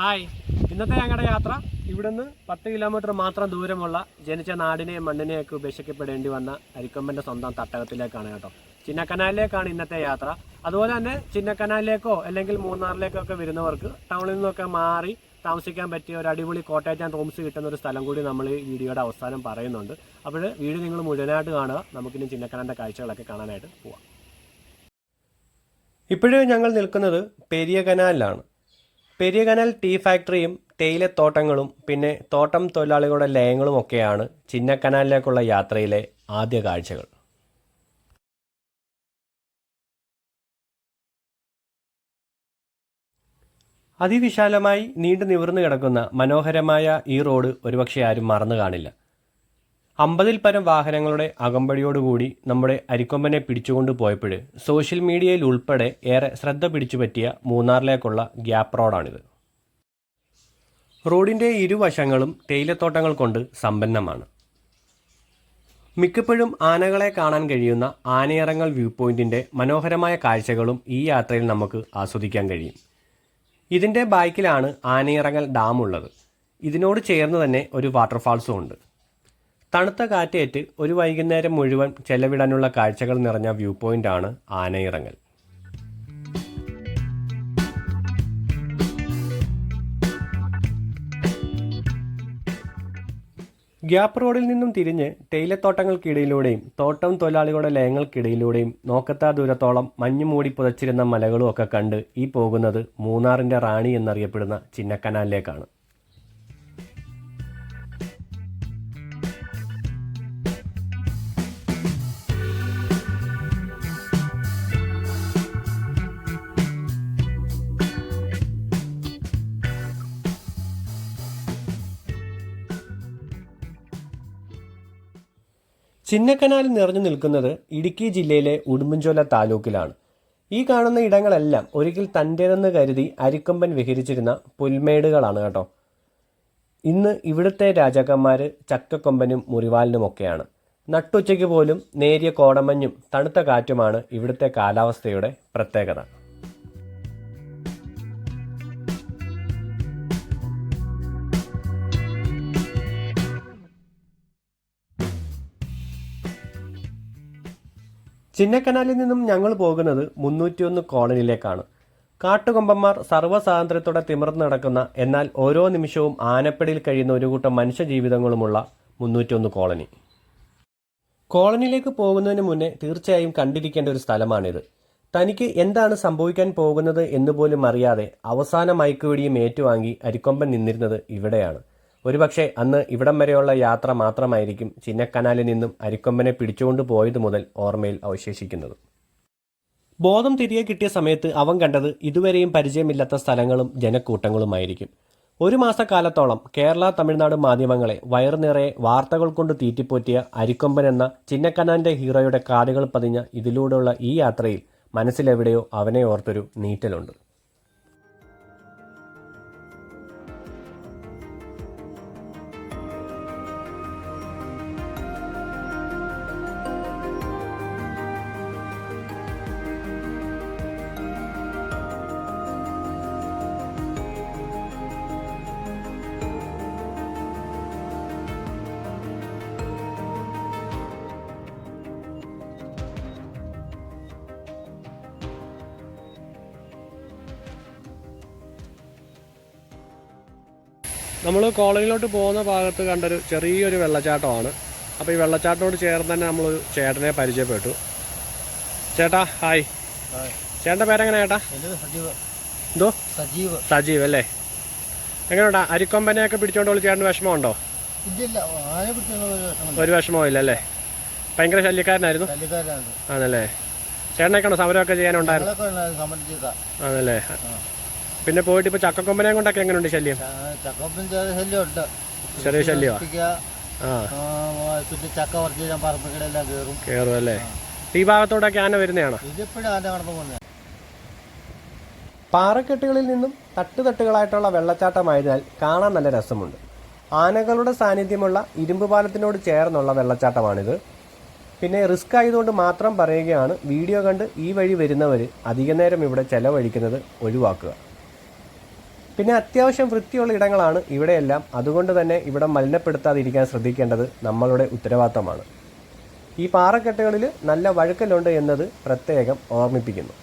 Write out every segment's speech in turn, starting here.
Hi. ഇന്നത്തെ ഞങ്ങളുടെ യാത്ര ഇവിടുന്ന് പത്ത് കിലോമീറ്റർ മാത്രം ദൂരമുള്ള ജനിച്ച നാടിനെയും മണ്ണിനെയൊക്കെ ഉപേക്ഷിക്കപ്പെടേണ്ടി വന്ന അരിക്കൊമ്പന്റെ സ്വന്തം തട്ടകത്തിലേക്കാണ് കേട്ടോ. ചിന്നക്കനാലിലേക്കാണ് ഇന്നത്തെ യാത്ര. അതുപോലെ തന്നെ ചിന്നക്കനാലിലേക്കോ അല്ലെങ്കിൽ മൂന്നാറിലേക്കോ ഒക്കെ വരുന്നവർക്ക് ടൗണിൽ നിന്നൊക്കെ മാറി താമസിക്കാൻ പറ്റിയ ഒരു അടിപൊളി കോട്ടേജ് ആൻഡ് റൂംസ് കിട്ടുന്ന ഒരു സ്ഥലം കൂടി നമ്മൾ ഈ വീഡിയോയുടെ അവസാനം പറയുന്നുണ്ട്. അപ്പോൾ വീഡിയോ നിങ്ങൾ മുഴുവനായിട്ട് കാണുക. നമുക്കിനി ചിന്നക്കനാലിന്റെ കാഴ്ചകളൊക്കെ കാണാനായിട്ട് പോവാം. ഇപ്പോഴും ഞങ്ങൾ നിൽക്കുന്നത് പെരിയ കനാലിലാണ് പെരിയ കനാൽ ടീ ഫാക്ടറിയും തേയിലത്തോട്ടങ്ങളും പിന്നെ തോട്ടം തൊഴിലാളികളുടെ ലയങ്ങളും ഒക്കെയാണ് ചിന്നക്കനാലിലേക്കുള്ള യാത്രയിലെ ആദ്യ കാഴ്ചകൾ. അതിവിശാലമായി നീണ്ടു നിവർന്നു കിടക്കുന്ന മനോഹരമായ ഈ റോഡ് ഒരുപക്ഷെ ആരും മറന്നു കാണില്ല. അമ്പതിൽ പരം വാഹനങ്ങളുടെ അകമ്പടിയോടുകൂടി നമ്മുടെ അരിക്കൊമ്പനെ പിടിച്ചുകൊണ്ട് പോയപ്പോൾ സോഷ്യൽ മീഡിയയിൽ ഉൾപ്പെടെ ഏറെ ശ്രദ്ധ പിടിച്ചുപറ്റിയ മൂന്നാറിലേക്കുള്ള ഗ്യാപ്പ് റോഡാണിത്. റോഡിന്റെ ഇരുവശങ്ങളും തേയിലത്തോട്ടങ്ങൾ കൊണ്ട് സമ്പന്നമാണ്. മിക്കപ്പോഴും ആനകളെ കാണാൻ കഴിയുന്ന ആനയിറങ്ങൽ വ്യൂ പോയിന്റിന്റെ മനോഹരമായ കാഴ്ചകളും ഈ യാത്രയിൽ നമുക്ക് ആസ്വദിക്കാൻ കഴിയും. ഇതിന്റെ ബാക്കിലാണ് ആനയിറങ്ങൽ ഡാം ഉള്ളത് ഇതിനോട് ചേർന്ന് തന്നെ ഒരു വാട്ടർഫാൾസും ഉണ്ട്. തണുത്ത കാറ്റേറ്റ് ഒരു വൈകുന്നേരം മുഴുവൻ ചെലവിടാനുള്ള കാഴ്ചകൾ നിറഞ്ഞ വ്യൂ പോയിന്റ് ആണ് ആനയിറങ്ങൽ. ഗ്യാപ്പ് റോഡിൽ നിന്നും തിരിഞ്ഞ് തേയിലത്തോട്ടങ്ങൾക്കിടയിലൂടെയും തോട്ടം തൊഴിലാളികളുടെ ലയങ്ങൾക്കിടയിലൂടെയും നോക്കത്താ ദൂരത്തോളം മഞ്ഞു മൂടി പുതച്ചിരുന്ന മലകളും ഒക്കെ കണ്ട് ഈ പോകുന്നത് മൂന്നാറിന്റെ റാണി എന്നറിയപ്പെടുന്ന ചിന്നക്കനാലിലേക്കാണ്. ചിന്നക്കനാൽ നിറഞ്ഞു നിൽക്കുന്നത് ഇടുക്കി ജില്ലയിലെ ഉടുമ്പൻചോല താലൂക്കിലാണ്. ഈ കാണുന്ന ഇടങ്ങളെല്ലാം ഒരിക്കൽ തന്റേതെന്ന് കരുതി അരിക്കൊമ്പൻ വിഹരിച്ചിരുന്ന പുൽമേടുകളാണ് കേട്ടോ. ഇന്ന് ഇവിടുത്തെ രാജാക്കന്മാർ ചക്കക്കൊമ്പനും മുറിവാലിനുമൊക്കെയാണ്. നട്ടുച്ചയ്ക്ക് പോലും നേരിയ കോടമഞ്ഞും തണുത്ത കാറ്റുമാണ് ഇവിടുത്തെ കാലാവസ്ഥയുടെ പ്രത്യേകത. ചിന്നക്കനാലിൽ നിന്നും ഞങ്ങൾ പോകുന്നത് മുന്നൂറ്റിയൊന്ന് കോളനിയിലേക്കാണ്. കാട്ടുകൊമ്പന്മാർ സർവസ്വാതന്ത്ര്യത്തോടെ തിമിർന്നു നടക്കുന്ന എന്നാൽ ഓരോ നിമിഷവും ആനപ്പടിയിൽ കഴിയുന്ന ഒരു കൂട്ടം മനുഷ്യജീവിതങ്ങളുമുള്ള മുന്നൂറ്റിയൊന്ന് കോളനി. കോളനിയിലേക്ക് പോകുന്നതിന് മുന്നേ തീർച്ചയായും കണ്ടിരിക്കേണ്ട ഒരു സ്ഥലമാണിത്. തനിക്ക് എന്താണ് സംഭവിക്കാൻ പോകുന്നത് എന്ന് പോലും അറിയാതെ അവസാന മയക്കുവെടിയും ഏറ്റുവാങ്ങി അരിക്കൊമ്പൻ നിന്നിരുന്നത് ഇവിടെയാണ്. ഒരുപക്ഷെ അന്ന് ഇവിടം വരെയുള്ള യാത്ര മാത്രമായിരിക്കും ചിന്നക്കനാലിൽ നിന്നും അരിക്കൊമ്പനെ പിടിച്ചുകൊണ്ട് പോയത് മുതൽ ഓർമ്മയിൽ അവശേഷിക്കുന്നത്. ബോധം തിരികെ കിട്ടിയ സമയത്ത് അവൻ കണ്ടത് ഇതുവരെയും പരിചയമില്ലാത്ത സ്ഥലങ്ങളും ജനക്കൂട്ടങ്ങളുമായിരിക്കും. ഒരു മാസക്കാലത്തോളം കേരള തമിഴ്നാട് മാധ്യമങ്ങളെ വയറുനിറയെ വാർത്തകൾ കൊണ്ട് തീറ്റിപ്പോറ്റിയ അരിക്കൊമ്പൻ എന്ന ചിന്നക്കനാന്റെ ഹീറോയുടെ കാലുകൾ പതിഞ്ഞ ഇതിലൂടെയുള്ള ഈ യാത്രയിൽ മനസ്സിലെവിടെയോ അവനെ ഓർത്തൊരു നീറ്റലുണ്ട്. നമ്മൾ കോളേജിലോട്ട് പോകുന്ന ഭാഗത്ത് കണ്ടൊരു ചെറിയൊരു വെള്ളച്ചാട്ടമാണ്. അപ്പോൾ ഈ വെള്ളച്ചാട്ടത്തോട് ചേർന്ന് തന്നെ നമ്മൾ ചേട്ടനെ പരിചയപ്പെട്ടു. ചേട്ടാ ഹായ്. ചേട്ടന്റെ പേരെങ്ങനെ ചേട്ടാ? എന്തോ? സജീവ്. സജീവ് അല്ലേ? എങ്ങനെയുണ്ടാ? അരിക്കൊമ്പനെയൊക്കെ പിടിച്ചോണ്ട് ചേട്ടന് വിഷമമുണ്ടോ? ഒരു വിഷമവും ഇല്ല അല്ലേ? ഭയങ്കര ശല്യക്കാരനായിരുന്നു? ആണല്ലേ? ചേട്ടനൊക്കെയാണോ സമരമൊക്കെ ചെയ്യാനുണ്ടായിരുന്നു ആണല്ലേ? പിന്നെ പോയിട്ട് ഇപ്പൊ ചക്കക്കൊമ്പനെ കൊണ്ടൊക്കെ എങ്ങനെയുണ്ട് ശല്യം? ചക്കപ്പൻ ചെറിയ ശല്യം ഉണ്ട് ചെറിയ ശല്യമാ ആ. ചക്ക പറിച്ച് ഞാൻ പറമ്പിക്കടെല്ലാം കയറും കയറും അല്ലേ? ഈ ഭാഗത്തോടൊക്കെ ആന വരുന്നതാണോ? ഇതിപ്പോഴും ആന കടന്നു പോകുന്നത്. പാറക്കെട്ടുകളിൽ നിന്നും തട്ടുതട്ടുകളായിട്ടുള്ള വെള്ളച്ചാട്ടമായതിനാൽ കാണാൻ നല്ല രസമുണ്ട്. ആനകളുടെ സാന്നിധ്യമുള്ള ഇരുമ്പ് പാലത്തിനോട് ചേർന്നുള്ള വെള്ളച്ചാട്ടമാണിത്. പിന്നെ റിസ്ക് ആയതുകൊണ്ട് മാത്രം പറയുകയാണ് വീഡിയോ കണ്ട് ഈ വഴി വരുന്നവർ അധിക നേരം ഇവിടെ ചെലവഴിക്കുന്നത് ഒഴിവാക്കുക. പിന്നെ അത്യാവശ്യം വൃത്തിയുള്ള ഇടങ്ങളാണ് ഇവിടെയെല്ലാം. അതുകൊണ്ട് തന്നെ ഇവിടെ മലിനപ്പെടുത്താതിരിക്കാൻ ശ്രദ്ധിക്കേണ്ടത് നമ്മളുടെ ഉത്തരവാദിത്തമാണ്. ഈ പാറക്കെട്ടുകളിൽ നല്ല വഴുക്കലുണ്ട് എന്നത് പ്രത്യേകം ഓർമ്മിപ്പിക്കുന്നു.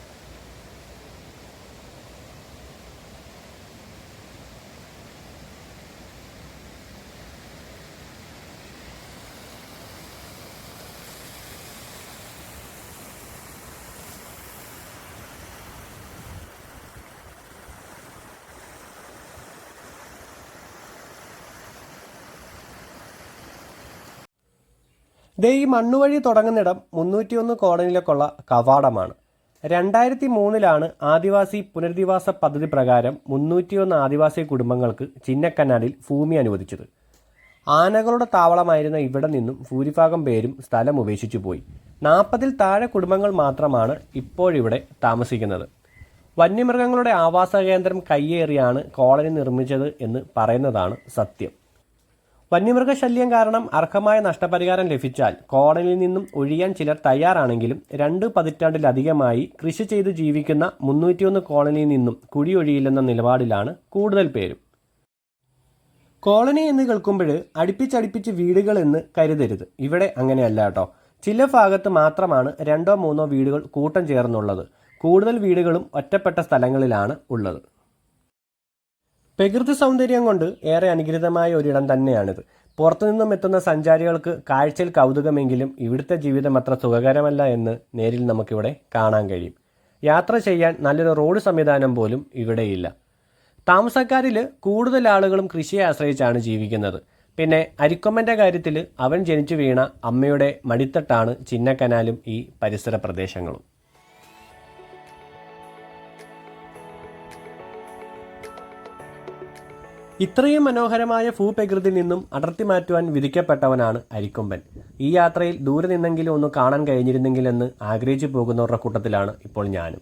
ദേ ഈ മണ്ണുവഴി തുടങ്ങുന്നിടം മുന്നൂറ്റിയൊന്ന് കോളനിയിലേക്കുള്ള കവാടമാണ്. രണ്ടായിരത്തി മൂന്നിലാണ് ആദിവാസി പുനരധിവാസ പദ്ധതി പ്രകാരം മുന്നൂറ്റിയൊന്ന് ആദിവാസി കുടുംബങ്ങൾക്ക് ചിന്നക്കനാലിൽ ഭൂമി അനുവദിച്ചത്. ആനകളുടെ താവളമായിരുന്ന ഇവിടെ നിന്നും ഭൂരിഭാഗം പേരും സ്ഥലം ഉപേക്ഷിച്ചു പോയി. നാൽപ്പതിൽ താഴെ കുടുംബങ്ങൾ മാത്രമാണ് ഇപ്പോഴിവിടെ താമസിക്കുന്നത്. വന്യമൃഗങ്ങളുടെ ആവാസ കേന്ദ്രം കയ്യേറിയാണ് കോളനി നിർമ്മിച്ചത് എന്ന് പറയുന്നതാണ് സത്യം. വന്യമൃഗശല്യം കാരണം അർഹമായ നഷ്ടപരിഹാരം ലഭിച്ചാൽ കോളനിയിൽ നിന്നും ഒഴിയാൻ ചിലർ തയ്യാറാണെങ്കിലും രണ്ട് പതിറ്റാണ്ടിലധികമായി കൃഷി ചെയ്ത് ജീവിക്കുന്ന മുന്നൂറ്റിയൊന്ന് കോളനിയിൽ നിന്നും കുടിയൊഴിയില്ലെന്ന നിലപാടിലാണ് കൂടുതൽ പേരും. കോളനി എന്ന് കേൾക്കുമ്പോൾ അടുപ്പിച്ചടുപ്പിച്ച് വീടുകൾ എന്ന് കരുതരുത്. ഇവിടെ അങ്ങനെയല്ല കേട്ടോ. ചില ഭാഗത്ത് മാത്രമാണ് രണ്ടോ മൂന്നോ വീടുകൾ കൂട്ടം ചേർന്നുള്ളത്. കൂടുതൽ വീടുകളും ഒറ്റപ്പെട്ട സ്ഥലങ്ങളിലാണ് ഉള്ളത്. പ്രകൃതി സൗന്ദര്യം കൊണ്ട് ഏറെ അനുഗ്രഹമായ ഒരിടം തന്നെയാണിത്. പുറത്തുനിന്നും എത്തുന്ന സഞ്ചാരികൾക്ക് കാഴ്ചയിൽ കൗതുകമെങ്കിലും ഇവിടുത്തെ ജീവിതം അത്ര സുഖകരമല്ല എന്ന് നേരിൽ നമുക്കിവിടെ കാണാൻ കഴിയും. യാത്ര ചെയ്യാൻ നല്ലൊരു റോഡ് സംവിധാനം പോലും ഇവിടെയില്ല. താമസക്കാരിൽ കൂടുതൽ ആളുകളും കൃഷിയെ ആശ്രയിച്ചാണ് ജീവിക്കുന്നത്. പിന്നെ അരിക്കൊമ്മന്റെ കാര്യത്തിൽ അവൻ ജനിച്ചു വീണ അമ്മയുടെ മടിത്തട്ടാണ് ചിന്നക്കനാലും ഈ പരിസര പ്രദേശങ്ങളും. ഇത്രയും മനോഹരമായ ഭൂപ്രകൃതിയിൽ നിന്നും അടർത്തി മാറ്റുവാൻ വിധിക്കപ്പെട്ടവനാണ് അരിക്കൊമ്പൻ. ഈ യാത്രയിൽ ദൂരെ നിന്നെങ്കിലും ഒന്ന് കാണാൻ കഴിഞ്ഞിരുന്നെങ്കിലെന്ന് ആഗ്രഹിച്ചു പോകുന്നവരുടെ കൂട്ടത്തിലാണ് ഇപ്പോൾ ഞാനും.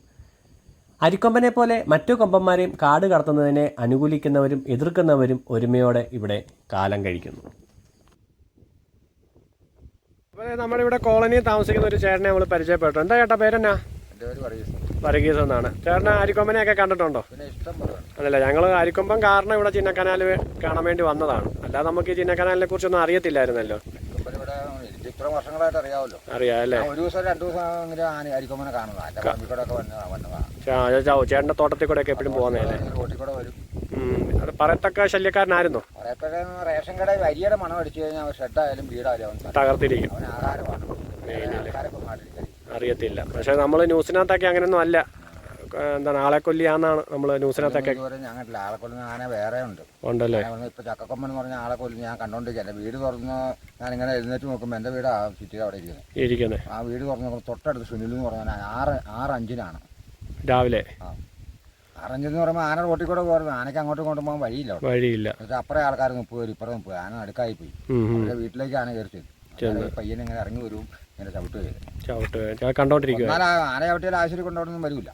അരിക്കൊമ്പനെ പോലെ മറ്റു കൊമ്പന്മാരെയും കാട് കടത്തുന്നതിനെ അനുകൂലിക്കുന്നവരും എതിർക്കുന്നവരും ഒരുമയോടെ ഇവിടെ കാലം കഴിക്കുന്നു. നമ്മുടെ ഇവിടെ കോളനിയിൽ താമസിക്കുന്ന ഒരു ചേട്ടനെ നമ്മൾ പരിചയപ്പെട്ടു. എന്താ ചേട്ടാ പേരെന്നാ? വർഗീസ് എന്നാണ്. കാരണം ആരിക്കൊമ്പനെയൊക്കെ കണ്ടിട്ടുണ്ടോ? അതല്ല ഞങ്ങൾ അരിക്കൊമ്പം കാരണം ഇവിടെ ചിന്നക്കനാൽ കാണാൻ വേണ്ടി വന്നതാണ്. അല്ലാതെ നമുക്ക് ഈ ചിന്നക്കനാലിനെ കുറിച്ചൊന്നും അറിയത്തില്ലായിരുന്നല്ലോ. ചേട്ടന്റെ വർഷങ്ങളായിട്ട് അറിയാമല്ലോ. അറിയാം അല്ലേ? ഒരു ദിവസം രണ്ടു ദിവസം ഇങ്ങനെ ആന അരിക്കൊമ്പനെ കാണുന്നതാണ് എന്റെ പറമ്പിൽ കൂടെ ഒക്കെ വന്നതാണ് വന്നതാണ് ചാ- ചാ- ചേട്ടന്റെ തോട്ടത്തിൽ കൂടെ ഒക്കെ എപ്പോഴും പോകുന്നതല്ലേ റോട്ടിൽ കൂടെ വരും. അത് പറയത്തക്ക ശല്യക്കാരനായിരുന്നോ? റേഷൻ കട വരിയുടെ മണം അടിച്ചു കഴിഞ്ഞാൽ ഷെഡായാലും വീടായാലും. തകർത്തിരിക്കും. ആഹാരമാണ് അറിയത്തില്ല. പക്ഷെ നമ്മൾ ന്യൂസിനകത്തൊക്കെ അങ്ങനെയൊന്നും അല്ല. എന്താണ് ആളെ കൊല്ലിയാന്നാണ് നമ്മൾ ന്യൂസിനകത്തൊക്കെ. ഞങ്ങളുടെ ആളെ കൊല്ലുന്ന ആന വേറെ ഉണ്ട്. ഉണ്ടല്ലേ? ഇപ്പൊ ചക്കക്കൊമ്പൻ എന്ന് പറഞ്ഞ ആളെ കൊല്ലുന്ന ഞാൻ കണ്ടോണ്ടിരിക്കുക എന്റെ വീട് തുറന്ന് ഞാൻ ഇങ്ങനെ എഴുന്നേറ്റ് നോക്കുമ്പോൾ എന്റെ വീട് ആ ചുറ്റി അവിടെ ഇരിക്കുന്നത് ഇരിക്കുന്നത് ആ വീട് തുറന്ന് തൊട്ടടുത്ത് സുനിൽ എന്ന് പറഞ്ഞ ആറ് ആറ് അഞ്ചിനാണ്. രാവിലെ? ആ. ആറഞ്ചെന്ന് പറയുമ്പോൾ ആന റോട്ടിൽ കൂടെ പോകുന്നത് ആനയ്ക്ക് അങ്ങോട്ടും ഇങ്ങോട്ടും പോകാൻ വഴിയില്ല വഴിയില്ല. അപ്പുറം ആൾക്കാർ മുപ്പത് പേര് ഇപ്പുറം മുപ്പത് ആന അടുക്കായി പോയി. അവരുടെ വീട്ടിലേക്ക് ആന കയറി ചെന്നു. പയ്യൻ ഇങ്ങനെ ഇറങ്ങി വരും. ഇങ്ങനെ ചവിട്ട് ചെയ്ത് ഞാൻ കണ്ടോണ്ടിരിക്കുക എന്നാൽ ആ ആന ചവിട്ടിയാൽ ആശുപത്രി കൊണ്ടുപോകണമെന്നും വരില്ല.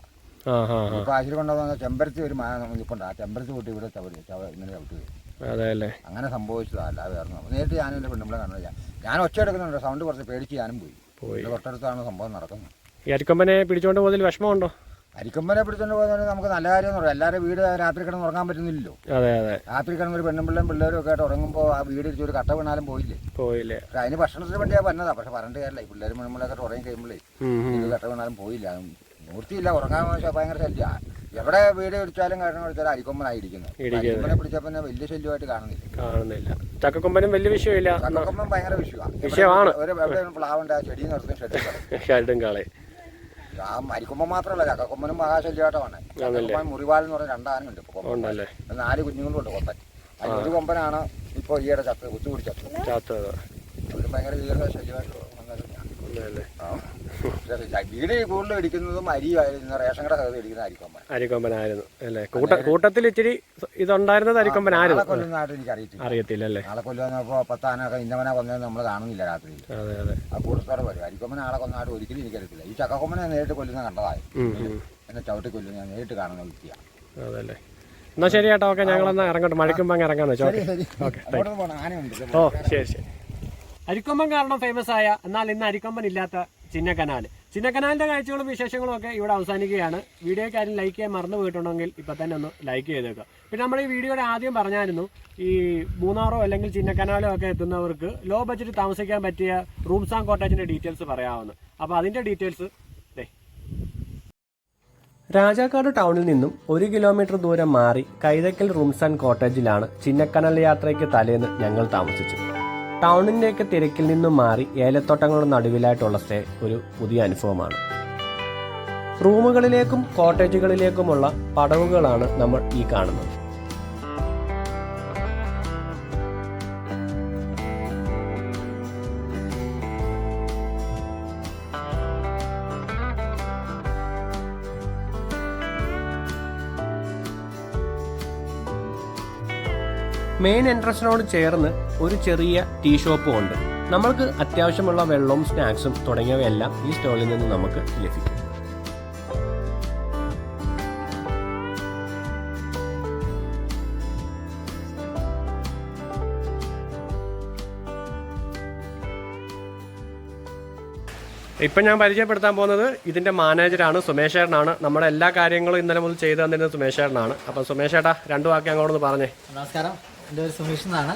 ഇപ്പോൾ ആശുപത്രി കൊണ്ടുപോകുന്ന ചെമ്പരത്തി ഒരു നിൽപ്പുണ്ട് ആ ചെമ്പരത്തി കൂട്ടി ഇവിടെ ചവിട്ടി ഇങ്ങനെ അങ്ങനെ സംഭവിച്ചതല്ല വേറെ. നേരിട്ട് ഞാൻ എന്റെ പെണ്ണുമ്പളെ കണ്ടില്ല. ഞാൻ ഒച്ച എടുക്കുന്നുണ്ട്. സൗണ്ട് കുറച്ച് പേടിച്ച് ഞാനും പോയി. തൊട്ടടുത്താണ് സംഭവം നടക്കുന്നത്. ഈ അരിക്കൊമ്പനെ പിടിച്ചോണ്ട് പോകുന്നതിൽ വിഷമമുണ്ടോ? അരിക്കൊമ്പനെ പിടിച്ചോണ്ട് പോകുന്നത് നമുക്ക് നല്ല കാര്യം പറയാം. എല്ലാവരും വീട് രാത്രി കിടന്ന് ഉറങ്ങാൻ പറ്റുന്നില്ലല്ലോ. അതെ അതെ. രാത്രി കിടന്ന് ഒരു പെണ്ണും പിള്ളേരും ഒക്കെ ആയിട്ട് ഉറങ്ങുമ്പോൾ ആ വീട് ഇടിച്ച് ഒരു കട്ട വീണാലും പോയില്ലേ? പോയില്ലേ? പക്ഷെ അതിന് ഭക്ഷണത്തിന് വേണ്ടിയാ പറഞ്ഞതാ പക്ഷെ പറഞ്ഞിട്ട് കാര്യമില്ല. ഈ പിള്ളേരും പെണ്ണുമ്പിളൊക്കെ ഉറങ്ങി കഴിയുമ്പോഴേ. ഇത് കട്ട വീണാലും പോയില്ല. മൂർത്തിയില്ല ഉറങ്ങാൻ പക്ഷേ ഭയങ്കര ശല്യ. എവിടെ വീട് ഇടിച്ചാലും കാരണം ഇടിച്ചാലും അരിക്കൊമ്പനായിരിക്കുന്നു. അരിക്കൊമ്പനെ പിടിച്ചാൽ പിന്നെ വലിയ ശല്യമായിട്ട് കാണുന്നില്ല. കാണുന്നില്ല. ചക്കക്കൊമ്പനും വലിയ വിഷയമില്ല. ചക്കക്കൊമ്പൻ ഭയങ്കര വിഷയമാണ് വിഷയമാണ്. ഒരു എവിടെ പ്ലാവുണ്ട്. ആ ചെടി നിർത്തും ഷെഡും കളയും. കാളെ ആ മാത്രല്ല മാത്രമല്ല ചക്കക്കൊമ്പനും മഹാശല്യമായിട്ടാണ്. ചക്കക്കൊമ്പൻ മുറിവാൽ എന്ന് പറഞ്ഞ രണ്ടാനുണ്ട് ഇപ്പൊ ഉണ്ടല്ലേ? നാല് കുഞ്ഞുങ്ങളുണ്ട് കൊമ്പൻ. അതിൽ ഒരു കൊമ്പനാണ് ഇപ്പോൾ ഈയിടെ ചത്ത് കുത്തുപിടിച്ചത് ഭയങ്കര വീര ശല്യമായിട്ട് വന്നത്. ആ. വീട് കൂടുതൽ ഇടിക്കുന്നതും അരി റേഷൻ കട കയറി ഇടിക്കുന്ന അരിക്കൊമ്പൻ. അരിക്കൊമ്പനായിരുന്നു അല്ലേ? കൂട്ട കൂട്ടത്തിൽ ഇച്ചിരി ഇതുണ്ടായിരുന്നത് അരിക്കൊമ്പനായിരുന്നു കൊല്ലുന്നതായിട്ട് എനിക്ക് അറിയത്തില്ല. അറിയത്തില്ല അല്ലേ? ആളെ കൊല്ലുന്നപ്പോൾ പത്താനൊക്കെ ഇന്നവനെ കൊന്നത് നമ്മൾ കാണുന്നില്ല രാത്രി അതെ ആ കൂട്ടത്തോടെ വരും. അരിക്കൊമ്പൻ ആളെ കൊന്നായിട്ട് ഒരിക്കലും എനിക്കറിയത്തില്ല ഈ ചക്കക്കൊമ്പനെ നേരിട്ട് കൊല്ലുന്ന കണ്ടതായി. എന്നെ ചവിട്ടി കൊല്ലുന്ന ഞാൻ നേരിട്ട് കാണുന്ന വ്യക്തിയാണ് അതല്ലേ. എന്നാ ശരി ചേട്ടാ ഓക്കെ ഞങ്ങളെന്നാ ഇറങ്ങട്ടെ. മഴയ്ക്കുമ്പോൾ അങ്ങ് ഇറങ്ങാന്ന് വെച്ചോ. ഓക്കെ ഓ ശരി ശരി. അരിക്കൊമ്പൻ കാരണം ഫേമസ് ആയ എന്നാൽ ഇന്ന് അരിക്കൊമ്പൻ ഇല്ലാത്ത ചിന്നക്കനാൽ. ചിന്നക്കനാലിന്റെ കാഴ്ചകളും വിശേഷങ്ങളും ഒക്കെ ഇവിടെ അവസാനിക്കുകയാണ്. വീഡിയോ ആരും ലൈക്ക് ചെയ്യാൻ മറന്നു പോയിട്ടുണ്ടെങ്കിൽ ഇപ്പം തന്നെ ഒന്ന് ലൈക്ക് ചെയ്തേക്കുക പിന്നെ നമ്മൾ ഈ വീഡിയോയുടെ ആദ്യം പറഞ്ഞായിരുന്നു ഈ മൂന്നാറോ അല്ലെങ്കിൽ ചിന്നക്കനാലോ ഒക്കെ എത്തുന്നവർക്ക് ലോ ബഡ്ജറ്റ് താമസിക്കാൻ പറ്റിയ റൂംസ് ആൻഡ് കോട്ടേജിന്റെ ഡീറ്റെയിൽസ് പറയാവുന്നു അപ്പോൾ അതിന്റെ ഡീറ്റെയിൽസ് രാജാക്കാട് ടൗണിൽ നിന്നും ഒരു കിലോമീറ്റർ ദൂരം മാറി കൈതക്കൽ റൂംസ് ആൻഡ് കോട്ടേജിലാണ് ചിന്നക്കനൽ യാത്രയ്ക്ക് തലേന്ന് ഞങ്ങൾ താമസിച്ചു ടൗണിന്റെയൊക്കെ തിരക്കിൽ നിന്നും മാറി ഏലത്തോട്ടങ്ങളുടെ നടുവിലായിട്ടുള്ള സ്റ്റേ ഒരു പുതിയ അനുഭവമാണ്. റൂമുകളിലേക്കും കോട്ടേജുകളിലേക്കുമുള്ള പടവുകളാണ് നമ്മൾ ഈ കാണുന്നത്. മെയിൻ എൻട്രൻസിനോട് ചേർന്ന് ഒരു ചെറിയ ടീ ഷോപ്പും ഉണ്ട്. നമ്മൾക്ക് അത്യാവശ്യമുള്ള വെള്ളവും സ്നാക്സും തുടങ്ങിയവയെല്ലാം ഈ സ്റ്റോളിൽ നിന്ന് നമുക്ക് ലഭിക്കും. ഇപ്പം ഞാൻ പരിചയപ്പെടുത്താൻ പോകുന്നത് ഇതിന്റെ മാനേജറാണ് സുമേഷേട്ടനാണ് നമ്മുടെ എല്ലാ കാര്യങ്ങളും ഇന്നലെ മുതൽ ചെയ്തു തന്നിരുന്നത് സുമേഷേട്ടനാണ് അപ്പം സുമേഷേട്ടാ രണ്ടു വാക്ക് അങ്ങോട്ടൊന്ന് പറഞ്ഞേ. നമസ്കാരം. എന്റെ പേര് സുമീഷ് എന്നാണ്.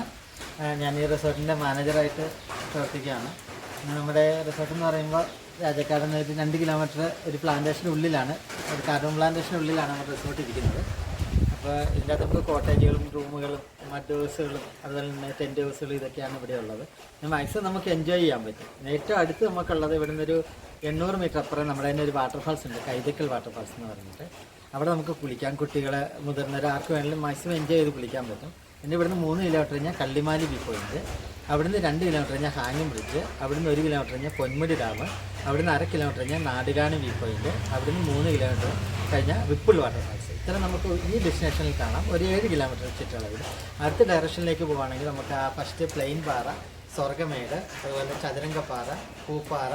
ഞാൻ ഈ റിസോർട്ടിന്റെ മാനേജറായിട്ട് പ്രവർത്തിക്കുകയാണ്. നമ്മുടെ റിസോർട്ട് എന്ന് പറയുമ്പോൾ രാജക്കാട് നിന്ന് ഒരു രണ്ട് കിലോമീറ്റർ ഒരു പ്ലാന്റേഷന്റെ ഉള്ളിലാണ്. ഒരു കാർബൺ പ്ലാന്റേഷന്റെ ഉള്ളിലാണ് നമ്മുടെ റിസോർട്ട് ഇരിക്കുന്നത്. അപ്പോൾ ഇതിന്റെ അകത്ത് നമുക്ക് കോട്ടേജുകളും റൂമുകളും മറ്റ് ഹൗസുകളും അതുപോലെ തന്നെ ടെന്റ് ഹൗസുകളും ഇതൊക്കെയാണ് ഇവിടെ ഉള്ളത്. മാക്സിമം നമുക്ക് എൻജോയ് ചെയ്യാൻ പറ്റും. ഏറ്റവും അടുത്ത് നമുക്കുള്ളത് ഇവിടെ നിന്നൊരു എണ്ണൂറ് മീറ്റർ അപ്പുറം നമ്മുടെ തന്നെ ഒരു വാട്ടർഫാൾസ് ഉണ്ട്. കൈതക്കൽ വാട്ടർഫാൾസ് എന്ന് പറഞ്ഞിട്ട്. അവിടെ നമുക്ക് കുളിക്കാം കുട്ടികളെ മുതിർന്നവർ ആർക്ക് വേണമെങ്കിലും മാക്സിമം എൻജോയ് ചെയ്ത് കുളിക്കാൻ പറ്റും. പിന്നെ ഇവിടുന്ന് മൂന്ന് കിലോമീറ്റർ കഴിഞ്ഞാൽ കള്ളിമാലി വ്യൂ പോയിന്റ് അവിടുന്ന് രണ്ട് കിലോമീറ്റർ കഴിഞ്ഞാൽ ഹാങ്ങിങ് ബ്രിഡ്ജ് അവിടുന്ന് ഒരു കിലോമീറ്റർ കഴിഞ്ഞാൽ പൊന്മുടി ഡാം അവിടുന്ന് അര കിലോമീറ്റർ കഴിഞ്ഞാൽ നാടുകാണി വ്യൂ പോയിന്റ് അവിടുന്ന് മൂന്ന് കിലോമീറ്റർ കഴിഞ്ഞാൽ വിപ്പിൾ വാട്ടർഫാൾസ് ഇത്ര നമുക്ക് ഈ ഡെസ്റ്റിനേഷനിൽ കാണാം. ഒരു ഏഴ് കിലോമീറ്റർ ചുറ്റളവിൽ അടുത്ത ഡയറക്ഷനിലേക്ക് പോവുകയാണെങ്കിൽ നമുക്ക് ആ ഫസ്റ്റ് പ്ലെയിൻ പാറ സ്വർഗമേട് അതുപോലെ ചതുരംഗപ്പാറ പൂപ്പാറ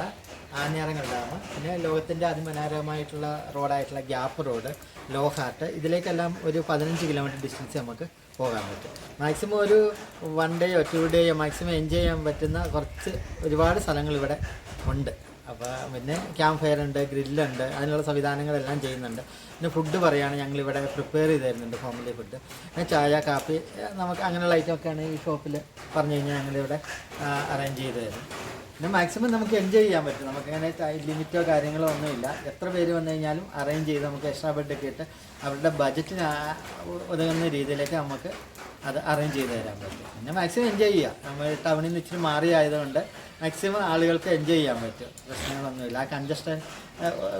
ആഞ്ഞാറങ്ങൾ ഡാം പിന്നെ ലോകത്തിന്റെ അതിമനോഹരമായിട്ടുള്ള റോഡായിട്ടുള്ള ഗ്യാപ്പ് റോഡ് ലോഹാർട്ട് ഇതിലേക്കെല്ലാം ഒരു പതിനഞ്ച് കിലോമീറ്റർ ഡിസ്റ്റൻസ് നമുക്ക് പോകാൻ പറ്റും. മാക്സിമം ഒരു വൺ ഡേയോ ടു ഡേയോ മാക്സിമം എൻജോയ് ചെയ്യാൻ പറ്റുന്ന കുറച്ച് ഒരുപാട് സ്ഥലങ്ങൾ ഇവിടെ ഉണ്ട്. അപ്പോൾ പിന്നെ ക്യാമ്പ് ഫയർ ഉണ്ട് ഗ്രില്ലുണ്ട് അതിനുള്ള സംവിധാനങ്ങളെല്ലാം ചെയ്യുന്നുണ്ട്. പിന്നെ ഫുഡ് പറയുകയാണ് ഞങ്ങളിവിടെ പ്രിപ്പയർ ചെയ്ത് തരുന്നുണ്ട് ഫാമിലി ഫുഡ് പിന്നെ ചായ കാപ്പി നമുക്ക് അങ്ങനെയുള്ള ഐറ്റമൊക്കെയാണ് ഈ ഷോപ്പിൽ പറഞ്ഞു കഴിഞ്ഞാൽ ഞങ്ങളിവിടെ അറേഞ്ച് ചെയ്ത് തരും പിന്നെ മാക്സിമം നമുക്ക് എൻജോയ് ചെയ്യാൻ പറ്റും. നമുക്ക് അങ്ങനെ ലിമിറ്റോ കാര്യങ്ങളോ ഒന്നുമില്ല എത്ര പേര് വന്നു കഴിഞ്ഞാലും അറേഞ്ച് ചെയ്ത് നമുക്ക് എക്സ്ട്രാ ബെഡൊക്കെ ഇട്ട് അവരുടെ ബജറ്റിന് ഉതകുന്ന രീതിയിലേക്ക് നമുക്ക് അത് അറേഞ്ച് ചെയ്ത് തരാൻ പറ്റും. പിന്നെ മാക്സിമം എൻജോയ് ചെയ്യാം. നമ്മൾ ടൗണിൽ നിന്ന് ഇച്ചിരി മാറി ആയതുകൊണ്ട് മാക്സിമം ആളുകൾക്ക് എൻജോയ് ചെയ്യാൻ പറ്റും. പ്രശ്നങ്ങളൊന്നുമില്ല ആ കൺജസ്റ്റൻ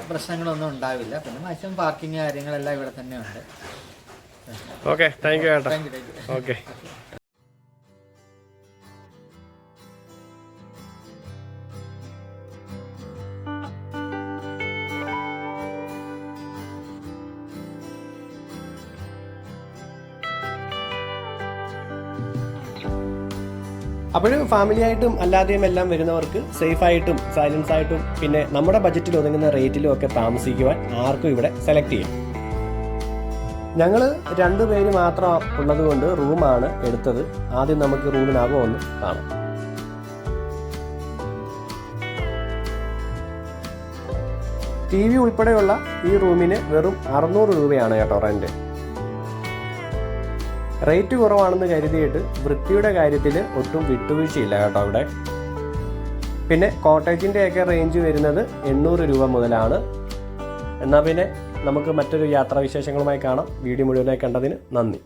പ്രശ്നങ്ങളൊന്നും ഉണ്ടാവില്ല. പിന്നെ മാക്സിമം പാർക്കിംഗ് കാര്യങ്ങളെല്ലാം ഇവിടെ തന്നെയുണ്ട് okay thank you you okay അപ്പോഴും ഫാമിലി ആയിട്ടും അല്ലാതെയും എല്ലാം വരുന്നവർക്ക് സേഫ് ആയിട്ടും സൈലൻസ് ആയിട്ടും പിന്നെ നമ്മുടെ ബജറ്റിൽ ഒതുങ്ങുന്ന റേറ്റിലും ഒക്കെ താമസിക്കുവാൻ ആർക്കും ഇവിടെ സെലക്ട് ചെയ്യാം. ഞങ്ങൾ രണ്ടുപേര് മാത്രം ഉള്ളതുകൊണ്ട് റൂമാണ് എടുത്തത്. ആദ്യം നമുക്ക് റൂമിനാകുമോ ഒന്ന് കാണാം. ടി വി ഉൾപ്പെടെയുള്ള ഈ റൂമിന് വെറും അറുന്നൂറ് രൂപയാണ് കേട്ടോ റെന്റ് റേറ്റ് കുറവാണെന്ന് കരുതിയിട്ട് വൃത്തിയുടെ കാര്യത്തിൽ ഒട്ടും വിട്ടുവീഴ്ചയില്ല കേട്ടോ അവിടെ. പിന്നെ കോട്ടേജിന്റെ ഒക്കെ റേഞ്ച് വരുന്നത് എണ്ണൂറ് രൂപ മുതലാണ്. എന്നാൽ പിന്നെ നമുക്ക് മറ്റൊരു യാത്രാവിശേഷങ്ങളുമായി കാണാം. വീഡിയോ മുഴുവനായി കണ്ടതിന് നന്ദി.